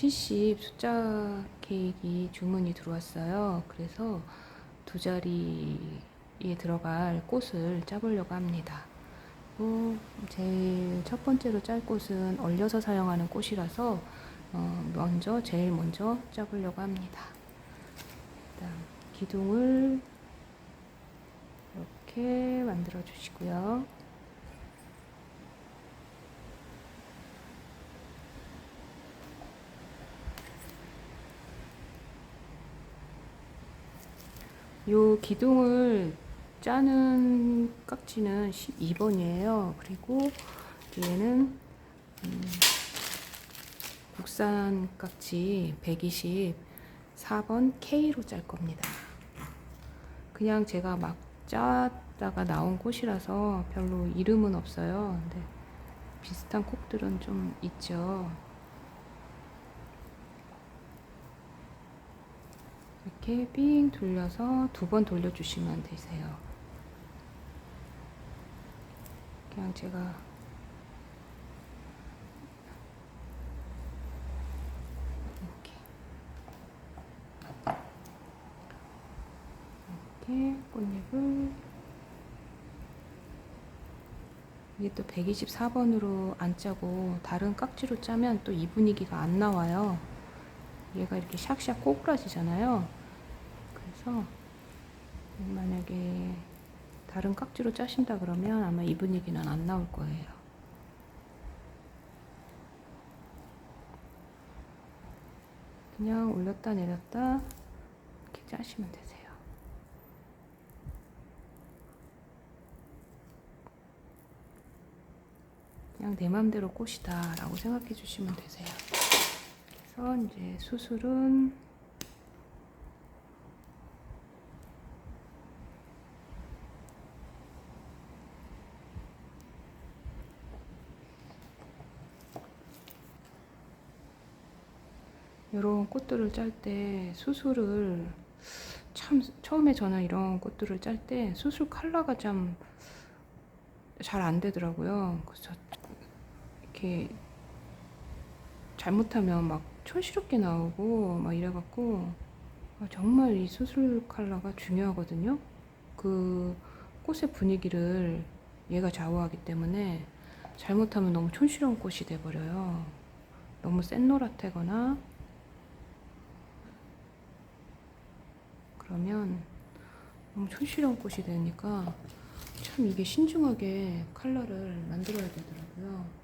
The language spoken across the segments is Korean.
70 숫자 케이크 주문이 들어왔어요. 그래서 두 자리에 들어갈 꽃을 짜보려고 합니다. 어, 제일 첫 번째로 짤 꽃은 얼려서 사용하는 꽃이라서 어, 먼저 제일 먼저 짜보려고 합니다. 일단 기둥을 이렇게 만들어 주시고요. 요 기둥을 짜는 깍지는 12번이에요. 그리고 얘는 음, 국산 깍지 124번 K로 짤 겁니다. 그냥 제가 막 짜다가 나온 꽃이라서 별로 이름은 없어요. 근데 비슷한 꽃들은 좀 있죠. 이렇게 삥 돌려서 두 번 돌려주시면 되세요. 그냥 제가 이렇게 이렇게 꽃잎을 이게 또 124번으로 안 짜고 다른 깍지로 짜면 또 이 분위기가 안 나와요. 얘가 이렇게 샥샥 꼬부라지잖아요. 그래서 만약에 다른 깍지로 짜신다 그러면 아마 이 분위기는 안 나올 거예요. 그냥 올렸다 내렸다 이렇게 짜시면 되세요. 그냥 내 맘대로 꽃이다 라고 생각해 주시면 되세요. 그래서 이제 수술은 이런 꽃들을 짤 때 수술을 참 처음에 저는 이런 꽃들을 짤 때 수술 컬러가 좀잘안 되더라고요. 그래서 이렇게 잘못하면 막 촌스럽게 나오고 막 이래갖고 아, 정말 이 수술 컬러가 중요하거든요. 그 꽃의 분위기를 얘가 좌우하기 때문에 잘못하면 너무 촌스러운 꽃이 돼버려요. 너무 센 노랗다거나 그러면 너무 촌스러운 꽃이 되니까 참 이게 신중하게 컬러를 만들어야 되더라고요.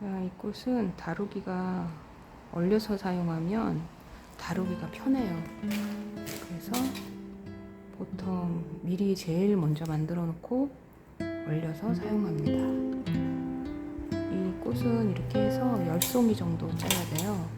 아, 이 꽃은 다루기가 얼려서 사용하면 다루기가 편해요. 그래서 보통 미리 제일 먼저 만들어 놓고 얼려서 사용합니다. 이 꽃은 이렇게 해서 열송이 정도 짜야 돼요.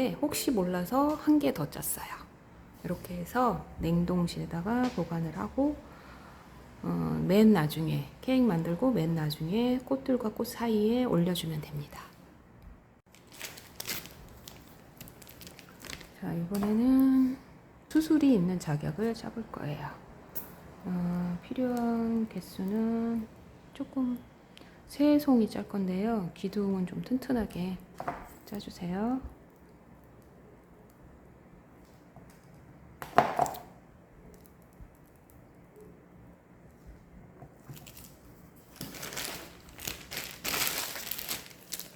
짰는데 혹시 몰라서 한 개 더 짰어요. 이렇게 해서 냉동실에다가 보관을 하고 어, 맨 나중에 케이크 만들고 맨 나중에 꽃들과 꽃 사이에 올려주면 됩니다. 자 이번에는 수술이 있는 자격을 잡을 거예요. 어, 필요한 개수는 조금 세 송이 짤 건데요. 기둥은 좀 튼튼하게 짜주세요.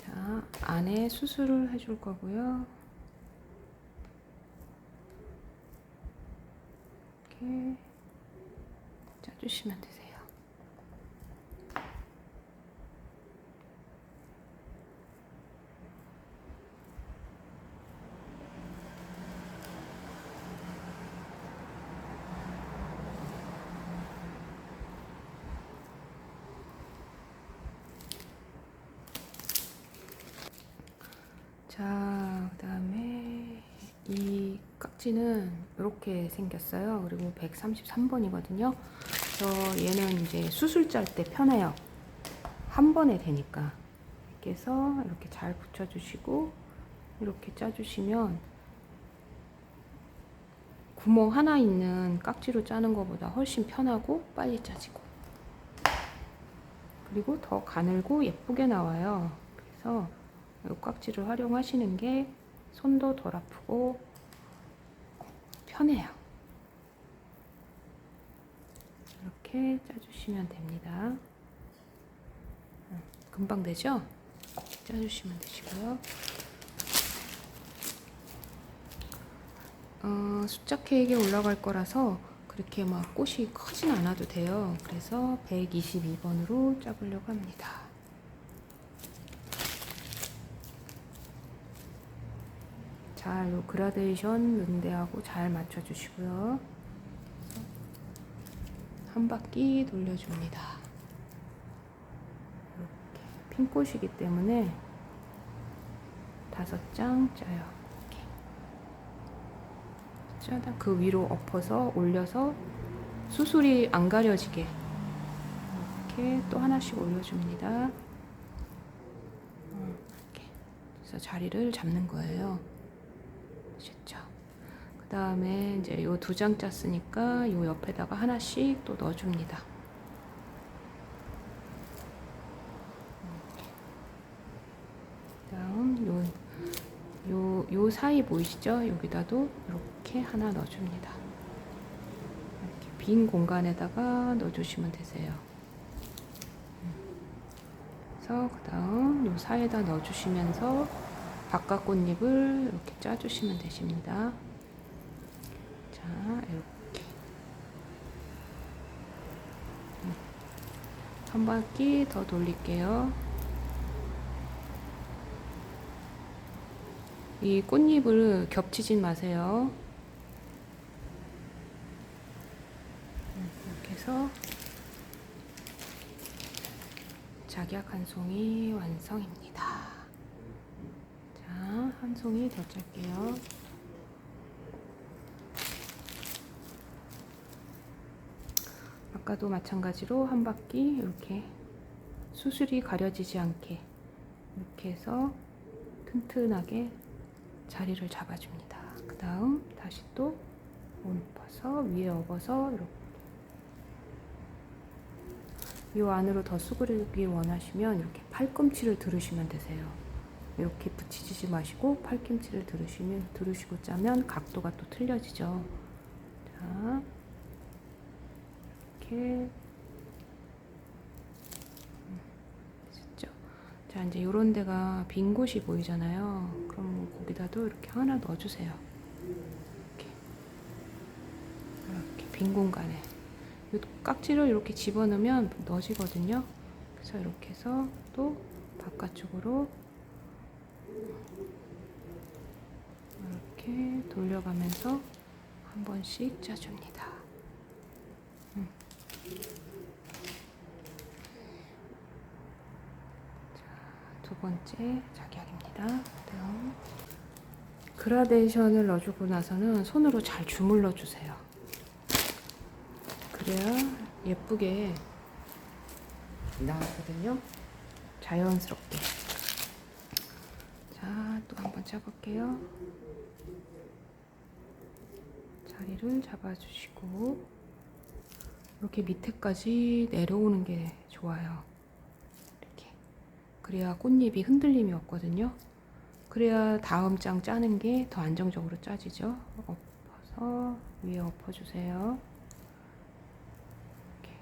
자, 안에 수술을 해줄 거고요. 이렇게 짜주시면 되세요. 자, 그 다음에 이 깍지는 이렇게 생겼어요. 그리고 133번이거든요. 그래서 얘는 이제 수술 짤 때 편해요. 한 번에 되니까. 이렇게 해서 이렇게 잘 붙여주시고, 이렇게 짜주시면 구멍 하나 있는 깍지로 짜는 것보다 훨씬 편하고 빨리 짜지고. 그리고 더 가늘고 예쁘게 나와요. 그래서 이 깍지를 활용하시는 게 손도 덜 아프고 편해요. 이렇게 짜주시면 됩니다. 음, 금방 되죠? 짜주시면 되시고요. 어, 숫자 케이크에 올라갈 거라서 그렇게 막 꽃이 커진 않아도 돼요. 그래서 122번으로 짜보려고 합니다. 잘요 그라데이션 른데하고 잘 맞춰주시고요. 한 바퀴 돌려줍니다. 이렇게 핀꽃이기 때문에 다섯 장 짜요. 이렇게 짜다 그 위로 엎어서 올려서 수술이 안 가려지게 이렇게 또 하나씩 올려줍니다. 음, 이렇게 그래서 자리를 잡는 거예요. 아셨죠? 그 다음에 이제 요 두 장 짰으니까 요 옆에다가 하나씩 또 넣어줍니다. 다음 요, 요, 요 사이 보이시죠? 여기다도 이렇게 하나 넣어줍니다. 이렇게 빈 공간에다가 넣어주시면 되세요. 그래서 그 다음 요 사이에다 넣어주시면서 바깥 꽃잎을 이렇게 짜주시면 되십니다. 자, 이렇게 한 바퀴 더 돌릴게요. 이 꽃잎을 겹치진 마세요. 이렇게 해서 작약 한 송이 완성입니다. 자, 한 송이 더 짤게요. 아까도 마찬가지로 한 바퀴 이렇게 수술이 가려지지 않게 이렇게 해서 튼튼하게 자리를 잡아줍니다. 그 다음 다시 또 엎어서 위에 엎어서 이렇게 이 안으로 더 수그리기 원하시면 이렇게 팔꿈치를 들으시면 되세요. 이렇게 붙이지 마시고 팔꿈치를 들으시면 들으시고 짜면 각도가 또 틀려지죠. 자, 이렇게 음, 됐죠? 자, 이제 이런 데가 빈 곳이 보이잖아요. 그럼 거기다도 이렇게 하나 넣어주세요. 이렇게 이렇게 빈 공간에 이 깍지를 이렇게 집어넣으면 넣어지거든요. 그래서 이렇게 해서 또 바깥쪽으로 이렇게 돌려가면서 한 번씩 짜줍니다. 음. 자, 두 번째 작약입니다. 다음 그라데이션을 넣어주고 나서는 손으로 잘 주물러 주세요. 그래야 예쁘게 나오거든요. 자연스럽게. 자, 또 한번 짜볼게요. 자리를 잡아주시고 이렇게 밑에까지 내려오는 게 좋아요. 이렇게. 그래야 꽃잎이 흔들림이 없거든요. 그래야 다음 장 짜는 게 더 안정적으로 짜지죠. 엎어서 위에 엎어주세요. 이렇게.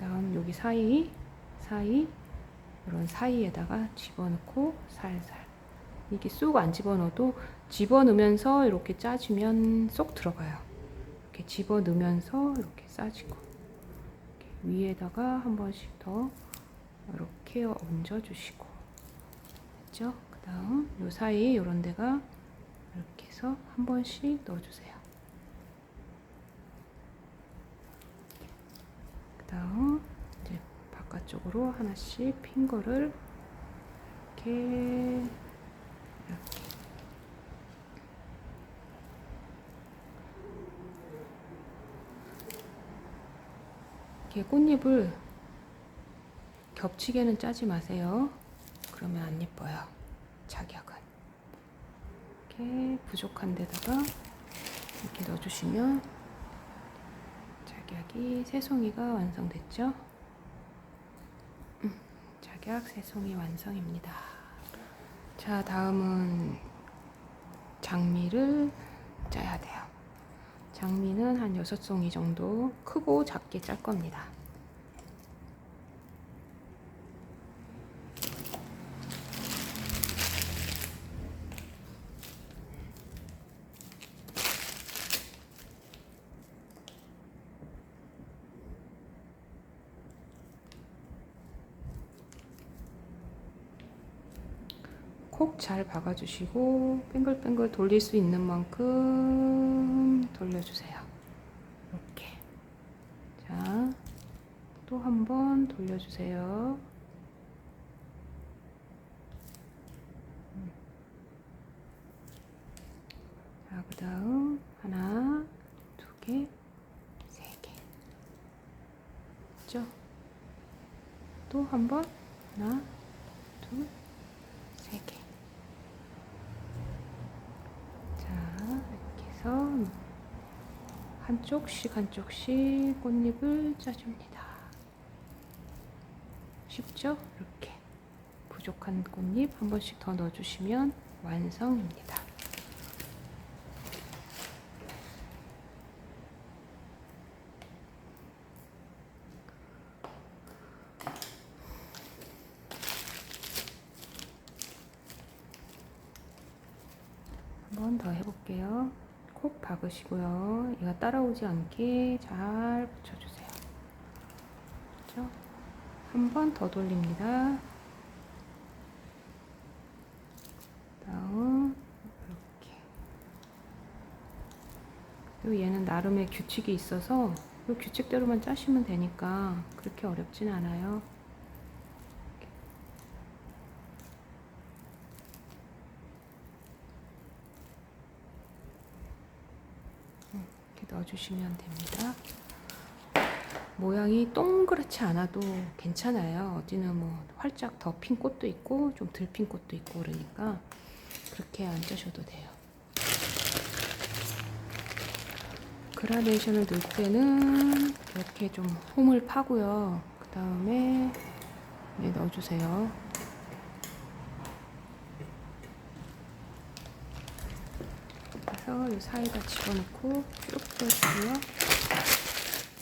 다음 여기 사이, 사이, 이런 사이에다가 집어넣고 살살. 이게 쑥안 집어넣어도 집어넣으면서 이렇게 짜주면 쏙 들어가요. 이렇게 집어넣으면서 이렇게 싸지고 이렇게 위에다가 한 번씩 더 이렇게 얹어주시고 됐죠? 그 다음 요 사이 요런 데가 이렇게 해서 한 번씩 넣어주세요. 그 다음 바깥쪽으로 하나씩 핀 거를 이렇게 이렇게 이렇게 꽃잎을 겹치게는 짜지 마세요. 그러면 안 예뻐요. 작약은. 이렇게 부족한 데다가 이렇게 넣어주시면 작약이 새송이가 완성됐죠? 음, 작약 새송이 완성입니다. 자, 다음은 장미를 짜야 돼요. 장미는 한 6송이 정도 크고 작게 짤 겁니다. 콕 잘 박아주시고 뱅글뱅글 돌릴 수 있는 만큼 돌려주세요. 이렇게. 자, 또 한 번 돌려주세요. 자, 그 다음 하나, 두 개, 세 개. 됐죠? 또 한 번, 하나, 둘, 세 개. 자, 이렇게 해서 한쪽씩 한쪽씩 꽃잎을 짜줍니다. 쉽죠? 이렇게. 부족한 꽃잎 한 번씩 더 넣어주시면 완성입니다. 한 번 더 해볼게요. 콕 박으시고요. 얘가 따라오지 않게 잘 붙여주세요. 그렇죠? 한 번 더 돌립니다. 다음 이렇게. 그리고 얘는 나름의 규칙이 있어서 이 규칙대로만 짜시면 되니까 그렇게 어렵진 않아요. 이렇게 넣어주시면 됩니다. 모양이 동그랗지 않아도 괜찮아요. 어디는 뭐 활짝 더 핀 꽃도 있고 좀 덜 핀 꽃도 있고 그러니까 그렇게 안 짜셔도 돼요. 그라데이션을 넣을 때는 이렇게 좀 홈을 파고요. 그 다음에 네, 넣어주세요. 그래서 이 사이다 집어넣고 쭉 뿌려주고요.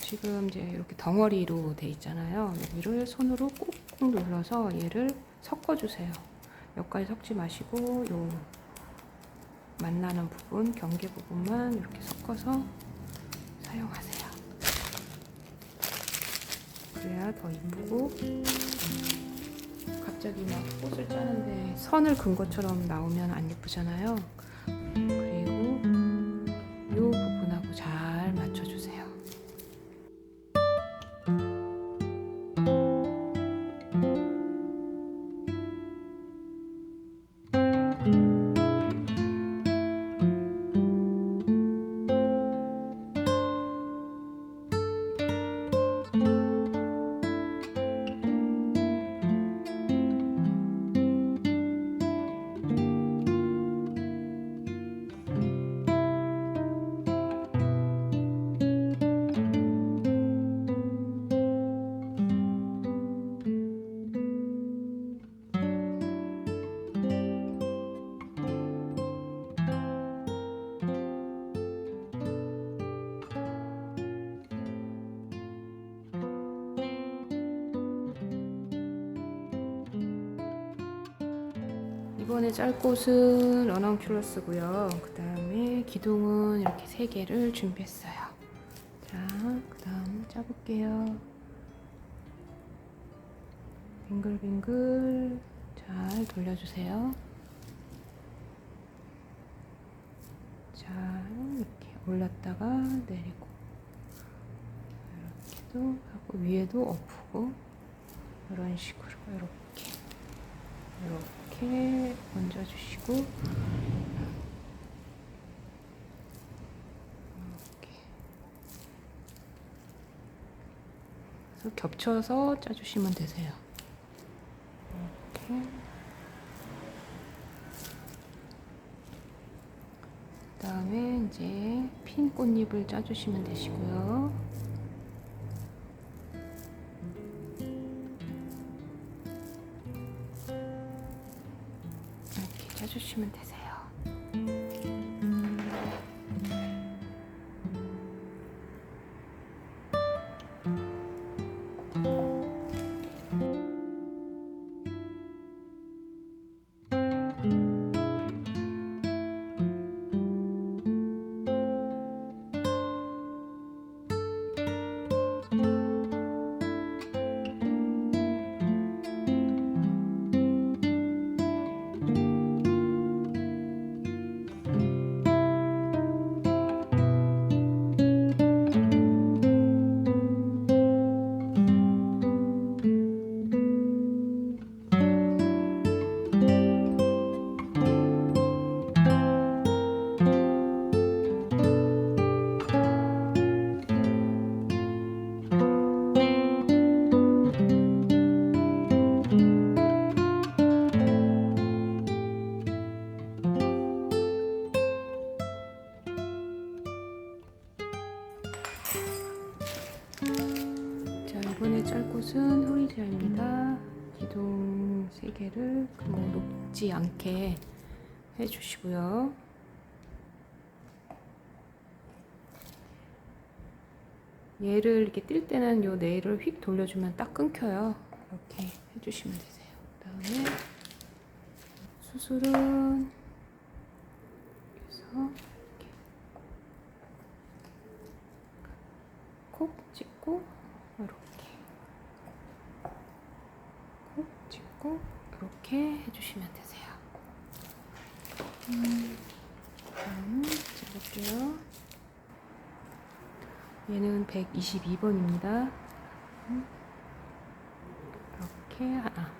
지금 이제 이렇게 덩어리로 돼 있잖아요. 여기를 손으로 꾹꾹 눌러서 얘를 섞어주세요. 몇 가지 섞지 마시고 요 만나는 부분, 경계 부분만 이렇게 섞어서 사용하세요. 그래야 더 이쁘고 갑자기 막 꽃을 짜는데 선을 긋은 것처럼 나오면 안 예쁘잖아요. 이번에 짤 꽃은 러낭큘러스고요. 그 다음에 기둥은 이렇게 세 개를 준비했어요. 자, 그 다음 짜볼게요. 빙글빙글 잘 돌려주세요. 자, 이렇게 올렸다가 내리고 이렇게도 하고 위에도 엎고 이런 식으로 이렇게 이렇게 얹어주시고 이렇게 그래서 겹쳐서 짜주시면 되세요. 이렇게 그다음에 이제 핀 꽃잎을 짜주시면 되시고요. እሺ ምን 얘를 이렇게 뛸 때는 요 네일을 휙 돌려주면 딱 끊겨요. 이렇게 해주시면 되세요. 그 다음에 수술은 그래서 이렇게 콕 찍고 이렇게 콕 찍고 이렇게 해주시면 되세요. 음, 다음 찍을게요. 얘는 122번입니다. 이렇게 하나,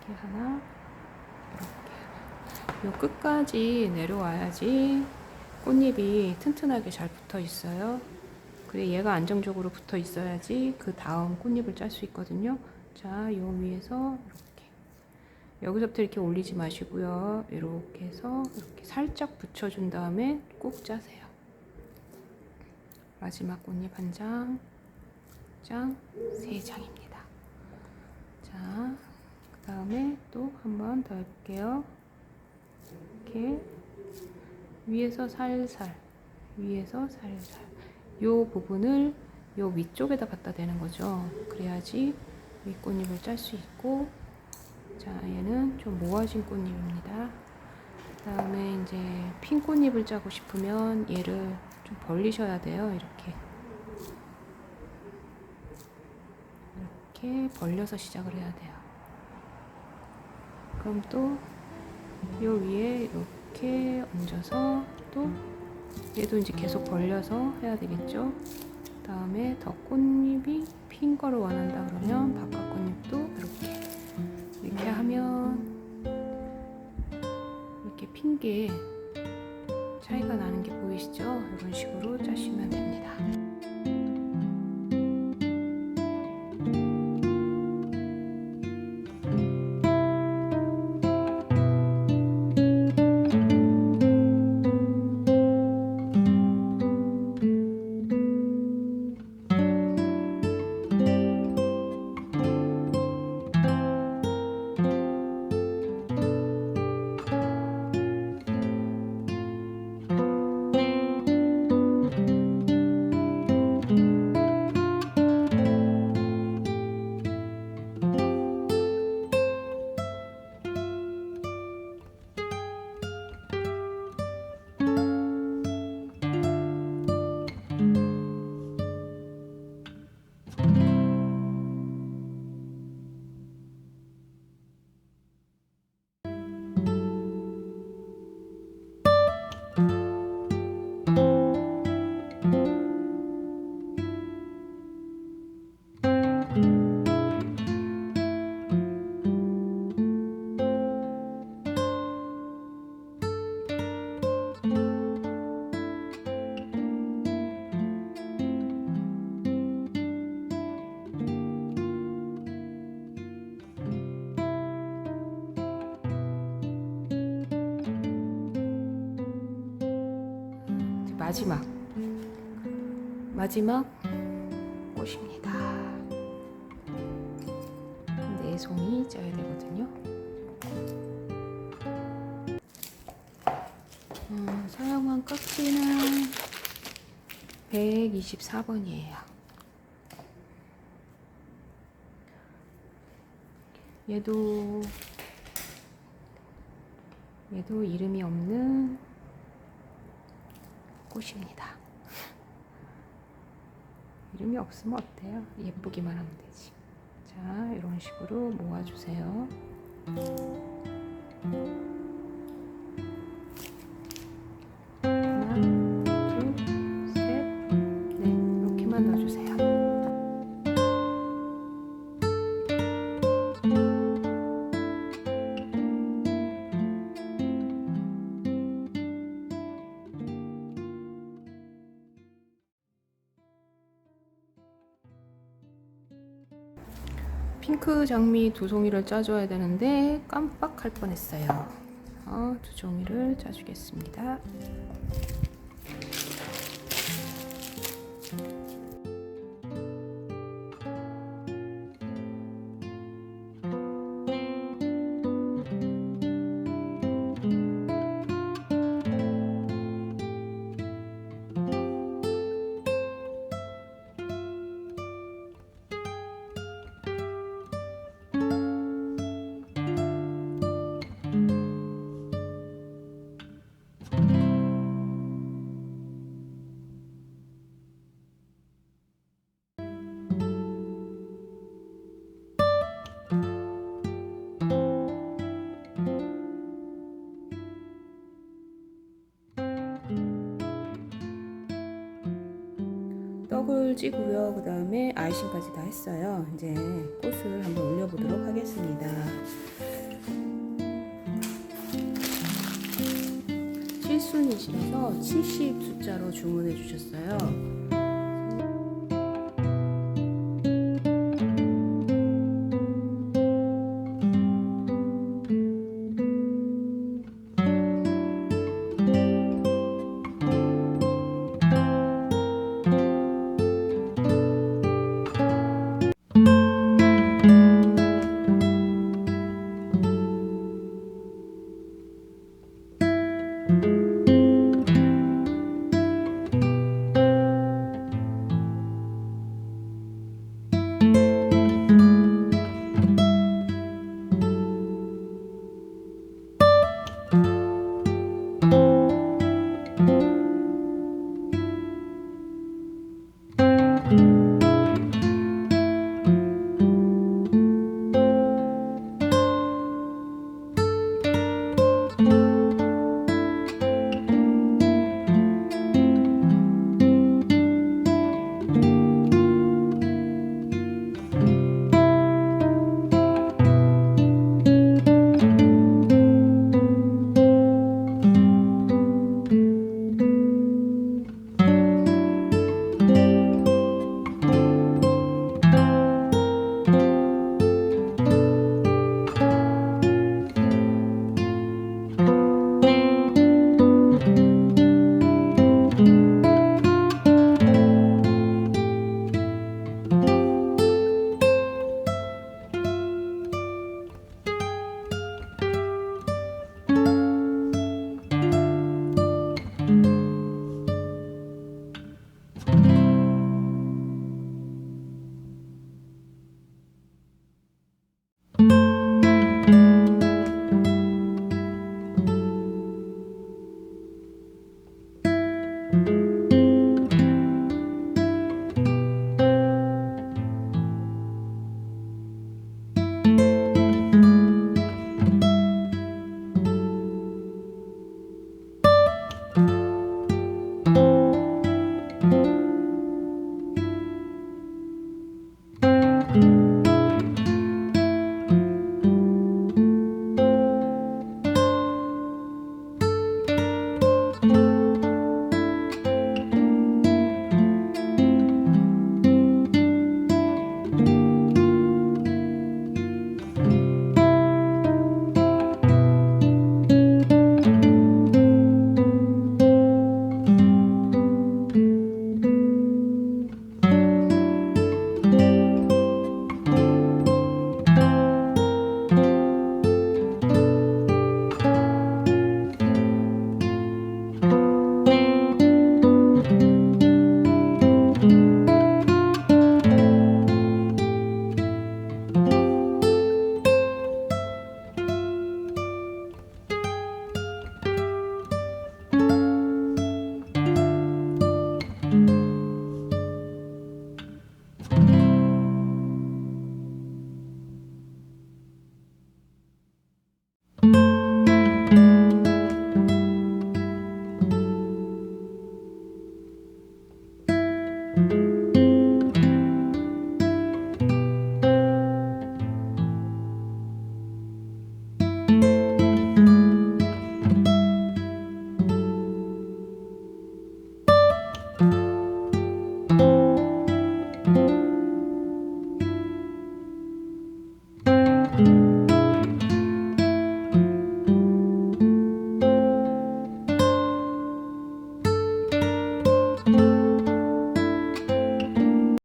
이렇게 하나, 이렇게. 요 끝까지 내려와야지 꽃잎이 튼튼하게 잘 붙어 있어요. 그래 얘가 안정적으로 붙어 있어야지 그 다음 꽃잎을 짤 수 있거든요. 자, 요 위에서 이렇게 여기서부터 이렇게 올리지 마시고요. 이렇게 해서 이렇게 살짝 붙여준 다음에 꼭 짜세요. 마지막 꽃잎 한 장, 장, 세 장입니다. 자, 그 다음에 또 한 번 더 해볼게요. 이렇게 위에서 살살, 위에서 살살. 요 부분을 요 위쪽에다 갖다 대는 거죠. 그래야지 윗꽃잎을 짤 수 있고, 자, 얘는 좀 모아진 꽃잎입니다. 그 다음에 이제 핀 꽃잎을 짜고 싶으면 얘를 좀 벌리셔야 돼요. 이렇게. 이렇게 벌려서 시작을 해야 돼요. 그럼 또 요 위에 이렇게 얹어서 또 얘도 이제 계속 벌려서 해야 되겠죠. 다음에 더 꽃잎이 핀 거를 원한다 그러면 바깥 꽃잎도 이렇게 이렇게 하면 이렇게 핀 게 차이가 나는 게 보이시죠? 이런 식으로 짜시면 됩니다. 마지막 마지막 꽃입니다. 네 송이 짜야 되거든요. 어, 사용한 깍지는 124번이에요. 얘도 얘도 이름이 없는 꽃입니다. 이름이 없으면 어때요? 예쁘기만 하면 되지. 자, 이런 식으로 모아주세요. 핑크 장미 두 송이를 짜줘야 되는데 깜빡할 뻔했어요. 어, 두 종이를 짜주겠습니다. 찌고요. 그 다음에 아이싱까지 다 했어요. 이제 꽃을 한번 올려보도록 하겠습니다. 칠순이시라서 70 숫자로 주문해 주셨어요.